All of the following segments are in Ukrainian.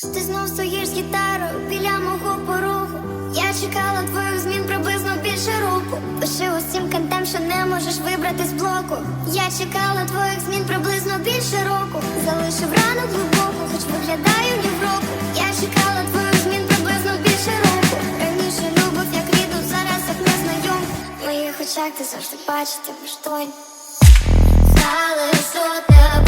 Ти знов стоїш з гітарою біля мого порогу. Я чекала твоїх змін приблизно більше року. Пиши усім кантам, що не можеш вибрати з блоку. Я чекала твоїх змін приблизно більше року. Залишив рану глибоку, хоч виглядаю року. Я чекала твоїх змін приблизно більше року. Раніше любов, як рідну, зараз як незнайом. В моїх очах ти завжди бачити той. Залишу тебе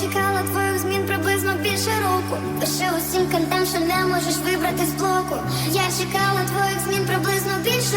чекала твоїх змін приблизно більше року. Пиши усім кантам, що не можеш вибрати з блоку. Я чекала твоїх змін приблизно більше